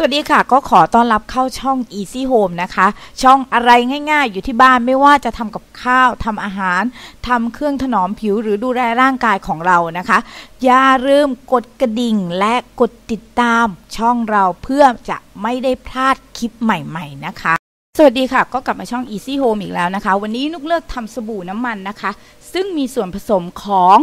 สวัสดีค่ะ ก็ขอต้อนรับเข้าช่อง Easy Home นะคะ ช่องอะไรง่ายๆ อยู่ที่บ้านไม่ว่าจะทำกับข้าวทำอาหารทำเครื่องถนอมผิวหรือดูแลร่างกายของเรานะคะ อย่าลืมกดกระดิ่งและกดติดตามช่องเราเพื่อจะไม่ได้พลาดคลิปใหม่ๆนะคะ สวัสดีค่ะ ก็กลับมาช่อง Easy Home อีกแล้วนะคะ วันนี้นุกเลือกทำสบู่น้ำมันนะคะ ซึ่งมีส่วนผสมของ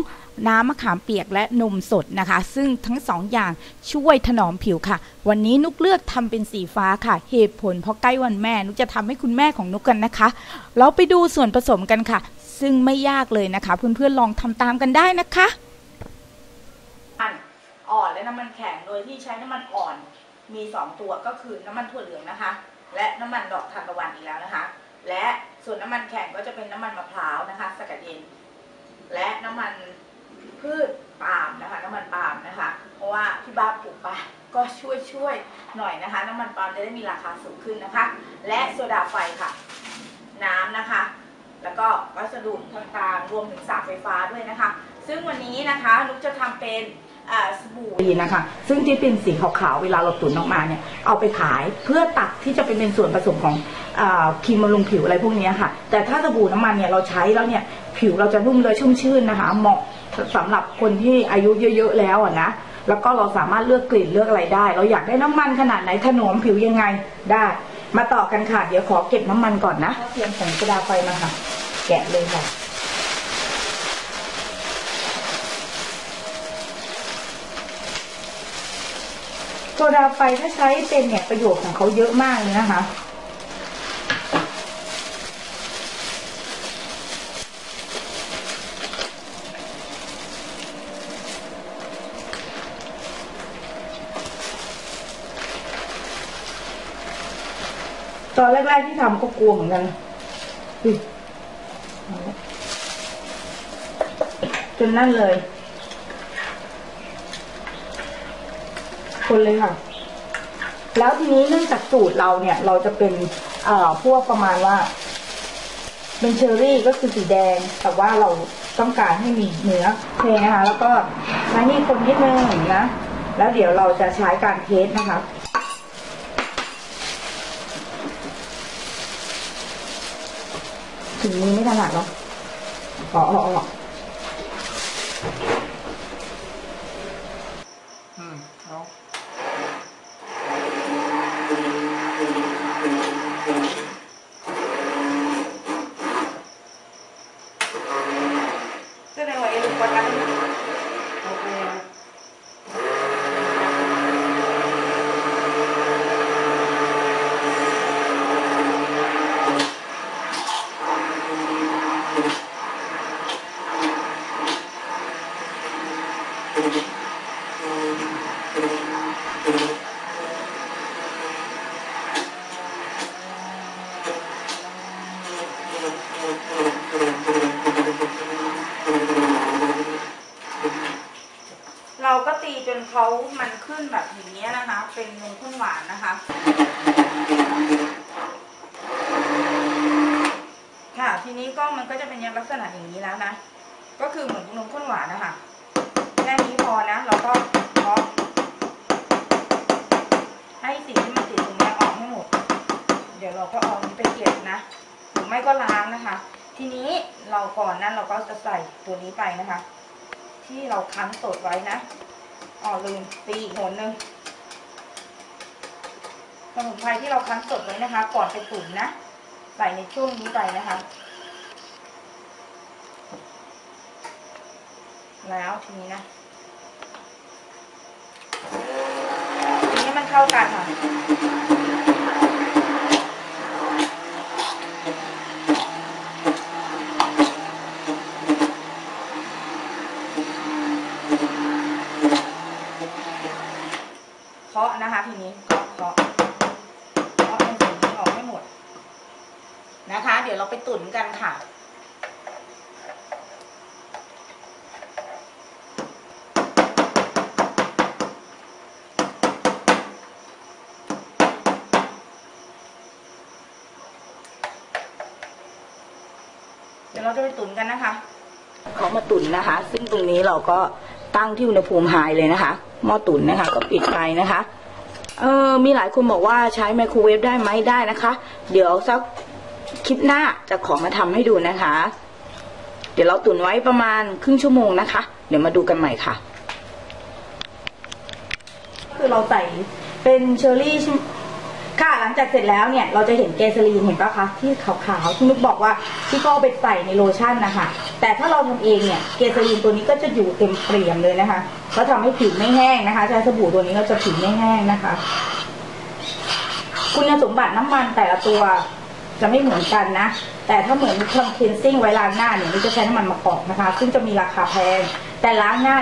น้ำมะขามเปียกและนมสดนะคะ ซึ่งทั้งสองอย่างช่วยถนอมผิวค่ะ วันนี้นุกเลือกทำเป็นสีฟ้าค่ะ เหตุผลเพราะใกล้วันแม่ นุกจะทำให้คุณแม่ของนุกกันนะคะ เราไปดูส่วนผสมกันค่ะ ซึ่งไม่ยากเลยนะคะ เพื่อนๆลองทำตามกันได้นะคะอ่อนและน้ำมันแข็งโดยที่ใช้น้ำมันอ่อนมี 2 ตัวก็คือน้ำมันถั่วเหลืองนะคะ และน้ำมันดอกทานตะวันอีกแล้วนะคะ และส่วนน้ำมันแข็งก็จะเป็นน้ำมันมะพร้าวนะคะ สกัดเย็น และน้ำมัน พืชปาล์มนะคะน้ำมันปาล์มนะคะ เพราะว่าที่บ้านปลูกปาล์มก็ช่วยช่วยหน่อยนะคะ น้ำมันปาล์มจะได้มีราคาสูงขึ้นนะคะ และโซดาไฟค่ะ น้ำนะคะ แล้วก็วัสดุต่างๆรวมถึงสายไฟฟ้าด้วยนะคะ ซึ่งวันนี้นะคะนุกจะทำเป็นสบู่ดีนะคะ ซึ่งที่เป็นสีขาวๆเวลาเราตุ๋นออกมาเนี่ยเอาไปขายเพื่อตัดที่จะเป็นเป็นส่วนผสมของอครีมบำรุงผิวอะไรพวกนี้ค่ะ แต่ถ้าสบู่น้ำมันเนี่ยเราใช้แล้วเนี่ยผิวเราจะนุ่มเลยชุ่มชื่นนะคะเหมาะ สำหรับคนที่อายุเยอะๆแล้วอะนะแล้วก็เราสามารถเลือกกลิ่นเลือกอะไรได้ เราอยากได้น้ำมันขนาดไหนถนอมผิวยังไงได้ มาต่อกันค่ะเดี๋ยวขอเก็บน้ำมันก่อนนะเตรียมผงกระดาษไฟมาค่ะ แกะเลยค่ะโซดาไฟถ้าใช้เป็นเนี่ยประโยชน์ของเขาเยอะมากเลยนะคะ ตอนแรกๆที่ทำก็กลัวเหมือนกันจนนั่นเลย คนเลยค่ะ แล้วทีนี้เนื่องจากสูตรเราเนี่ย เราจะเป็นเอ่อพวกประมาณว่า เป็นเชอร์รี่ก็คือสีแดง แต่ว่าเราต้องการให้มีเนื้อเคนะคะ แล้วก็ใช้นี่คนนิดนึงนะ แล้วเดี๋ยวเราจะใช้การเทสนะคะ ถึงมือไม่ถนัดเนาะอ๋ออ๋ออ๋อมเอา แสดงว่าไอ้ลูกประกัน โอเค เราก็ตีจนเขามันขึ้นแบบอย่างนี้นะคะ เป็นนมข้นหวานนะคะ ค่ะ ทีนี้ก็มันก็จะเป็นลักษณะอย่างนี้แล้วนะ ก็คือเหมือนนมข้นหวานนะคะ แค่นี้พอนะ เราก็เคาะให้สิ่งที่มันติดตรงนี้ออกให้หมด เดี๋ยวเราก็เอานี่ไปเก็บนะ หรือไม่ก็ล้างนะคะ ทีนี้เราก่อนนั้นเราก็จะใส่ตัวนี้ไปนะคะ ที่เราคั้นสดไว้นะอ๋อลืมตีอีกหนหนึ่งสมุนไพรที่เราคั้นสดไว้นะคะ ก่อนไปตุ๋นนะใส่ในช่วงนี้ไปนะคะ แล้วทีนี้นะทีนี้มันเข้ากันค่ะ เคาะนะคะทีนี้เคาะเคาะเคาะในส่วนนี้ออกให้หมดนะคะ เดี๋ยวเราไปตุ๋นกันค่ะ เดี๋ยวเราจะไปตุ๋นกันนะคะ เขามาตุ๋นนะคะ ซึ่งตรงนี้เราก็ตั้งที่อุณหภูมิไฮเลยนะคะ หม้อตุ๋นนะคะ ก็ปิดไฟนะคะเออมีหลายคนบอกว่าใช้ไมโครเวฟได้ไหมได้นะคะ เดี๋ยวสัก คลิปหน้าจะขอมาทำให้ดูนะคะ เดี๋ยวเราตุนไว้ประมาณครึ่งชั่วโมงนะคะ เดี๋ยวมาดูกันใหม่ค่ะ คือเราใส่เป็นเชอร์รี่ค่ะหลังจากเสร็จแล้วเนี่ยเราจะเห็นเกสรีนเห็นปะคะที่ขาวๆที่นุกบอกว่าที่ก็เอาไปใส่ในโลชั่นนะคะแต่ถ้าเราทำเองเนี่ยเกสรีนตัวนี้ก็จะอยู่เต็มเปี่ยมเลยนะคะก็ทำให้ผิวไม่แห้งนะคะ ใช้สบู่ตัวนี้ก็จะผิวไม่แห้งนะคะ คุณสมบัติน้ำมันแต่ละตัว จะไม่เหมือนกันนะ แต่ถ้าเหมือนทำคลีนซิ่งไว้ล้างหน้าเนี่ยนี่จะใช้น้ำมันมะกอกนะคะ ซึ่งจะมีราคาแพง แต่ล้างหน้า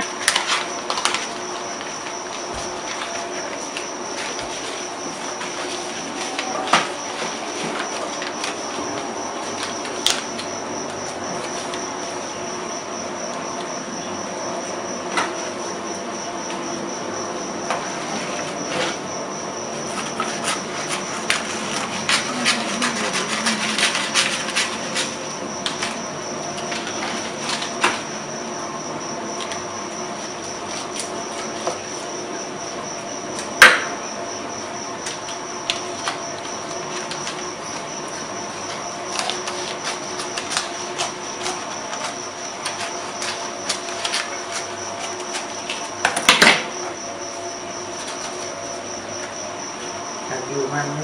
อยากอยู่มันไหม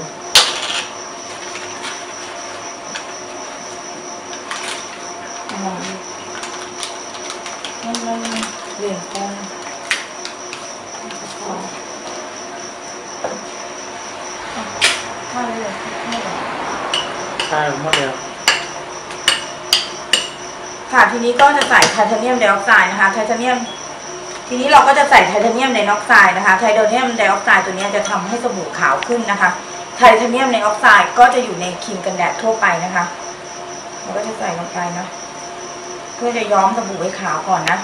มันมันเหลี่ยมคงข้าวเลยใช่หมดแล้วค่ะทีนี้ก็จะใส่ไทเทเนียมไดออกไซด์นะคะไทเทเนียม ทีนี้เราก็จะใส่ไทเทเนียมไดออกไซด์นะคะ ไทเทเนียมไดออกไซด์ตัวนี้จะทำให้สบู่ขาวขึ้นนะคะ ไทเทเนียมไดออกไซด์ก็จะอยู่ในครีมกันแดดทั่วไปนะคะเราก็จะใส่ลงไปนะ เพื่อจะย้อมสบู่ให้ขาวก่อนนะ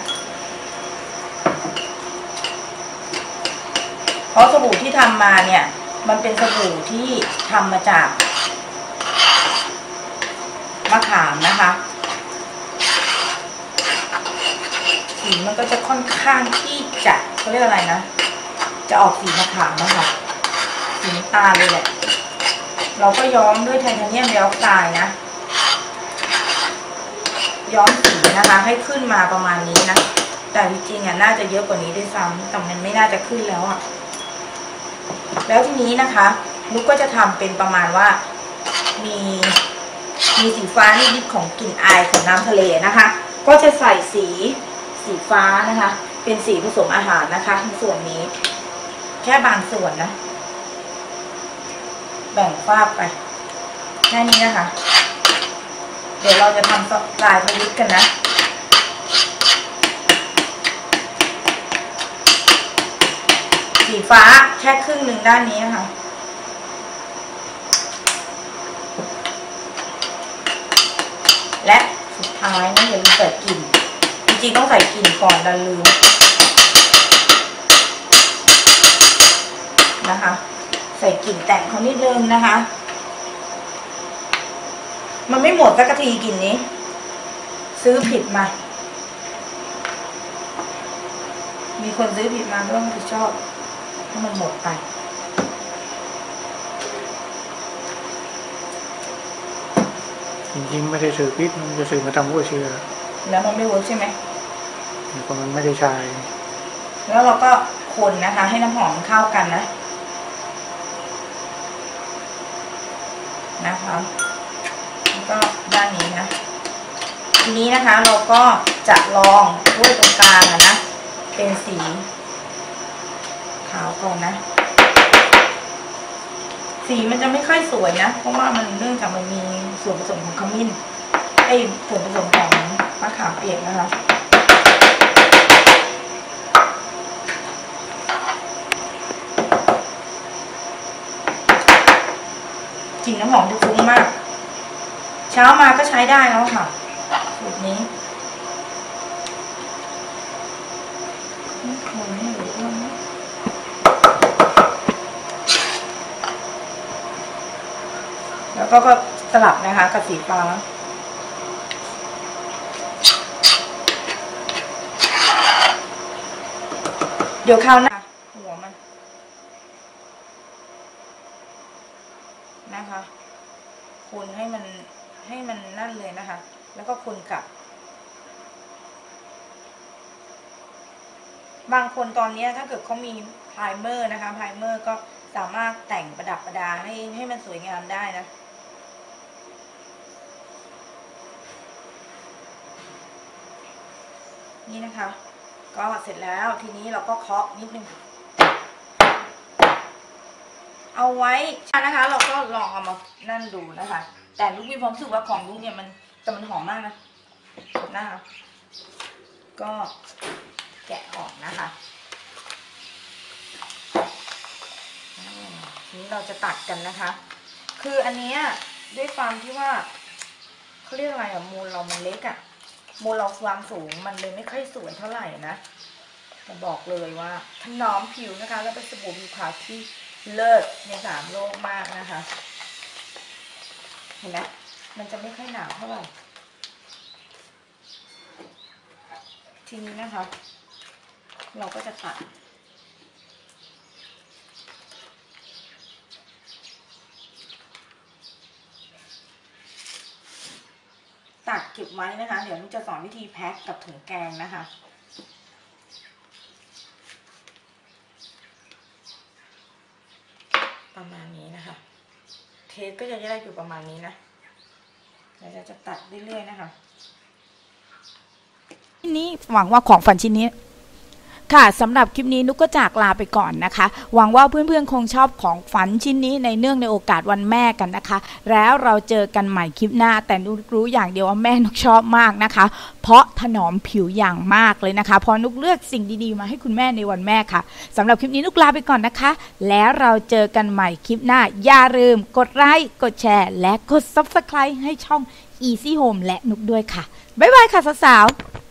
เพราะสบู่ที่ทำมาเนี่ย มันเป็นสบู่ที่ทำมาจากมะขามนะคะ สีมันก็จะค่อนข้างที่จะเขาเรียกอะไรนะ จะออกสีมะขามนะคะสีน้ำตาลเลยแหละ เราก็ย้อมด้วยไทเทเนียมไดออกไซด์นะ ย้อมสีนะคะ ให้ขึ้นมาประมาณนี้นะ แต่จริงๆอะน่าจะเยอะกว่านี้ด้วยซ้ำแต่มันไม่น่าจะขึ้นแล้วอะ แล้วทีนี้นะคะนุกก็จะทำเป็นประมาณว่า มีมีสีฟ้านิดๆของกลิ่นอายของน้ำทะเลนะคะ ก็จะใส่สี สีฟ้านะคะ เป็นสีผสมอาหารนะคะในส่วนนี้ แค่บางส่วนนะ แบ่งฟากไป แค่นี้นะคะ เดี๋ยวเราจะทำลายทวิตกันนะสีฟ้าแค่ครึ่งหนึ่งด้านนี้นะคะและสุดท้ายนะอย่าลืมใส่กลิ่น จริงๆต้องใส่กลิ่นก่อนดันลืมนะคะ ใส่กลิ่นแต่งเขานิดนึงนะคะ มันไม่หมดสักทีกลิ่นนี้ ซื้อผิดมา มีคนซื้อผิดมาก็ต้องรับผิดชอบถ้ามันหมดไปจริงๆไม่ได้ซื้อพิษมันจะซื้อมาทำหัวเชื้อแล้วมันไม่เวิร์กใช่ไหม เพราะมันไม่ได้ใช้แล้วเราก็คนนะคะ ให้น้ำหอมเข้ากันนะ นะคะก็ด้านนี้นะ ทีนี้นะคะเราก็จะลองด้วยตรงกลางนะ เป็นสีขาวก่อนนะ สีมันจะไม่ค่อยสวยนะ เพราะว่ามันเนื่องจากมันมีส่วนผสมของขมิ้นไอ้ส่วนผสมของมะขามเปียกนะคะ กลิ่นน้ำหอมจะฟุ้งมาก เช้ามาก็ใช้ได้แล้วค่ะสูตรนี้แล้วก็ก็สลับนะคะกับสีฟ้าเดี๋ยวคราวหน้าหัวมัน นะคะ คนให้มันให้มันนั่นเลยนะคะ แล้วก็คนกลับ บางคน ตอนนี้ถ้าเกิดเขามีไพรเมอร์นะคะไพรเมอร์ก็สามารถแต่งประดับประดาให้ให้มันสวยงามได้นะนี่นะคะ ก็เสร็จแล้วทีนี้เราก็เคาะนิดนึงเอาไว้นะคะ เราก็ลองเอามานั่นดูนะคะ แต่ลูกมีความรู้สึกว่าของลูกเนี่ยมันแต่มันหอมมากนะนะคะ ก็แกะออกนะคะอ่าที นี้เราจะตัดกันนะคะ คืออันเนี้ยด้วยความที่ว่าเขาเรียกอะไรอะมูลเรามันเล็กอะมูลเราความสูงมันเลยไม่ค่อยสวยเท่าไหร่นะแต่บอกเลยว่าถนอมผิวนะคะ แล้วเป็นสบู่ผิวขาวที่เลิศในสามโลกมากนะคะ เห็นไหมมันจะไม่ค่อยหนาวเท่าไหร่ทีนี้นะคะ เราก็จะตัด ตัดเก็บไว้นะคะ เดี๋ยวนุกจะสอนวิธีแพ็คกับถุงแกงนะคะ ประมาณนี้นะคะ เทสก็จะได้อยู่ประมาณนี้นะเดี๋ยวเราจะตัดเรื่อยๆนะคะชิ้นนี้หวังว่าของฝันชิ้นนี้ ค่ะสำหรับคลิปนี้นุกก็จากลาไปก่อนนะคะ หวังว่าเพื่อนๆคงชอบของฝันชิ้นนี้ในเนื่องในโอกาสวันแม่กันนะคะ แล้วเราเจอกันใหม่คลิปหน้า แต่นุกรู้อย่างเดียวว่าแม่นุกชอบมากนะคะ เพราะถนอมผิวอย่างมากเลยนะคะ พอนุกเลือกสิ่งดีๆ มาให้คุณแม่ในวันแม่ค่ะสำหรับคลิปนี้นุกลาไปก่อนนะคะ แล้วเราเจอกันใหม่คลิปหน้าอย่าลืมกดไลค์กดแชร์ และกด subscribe ให้ช่อง Easy Home และนุกด้วยค่ะบ๊ายบายค่ะสาวๆ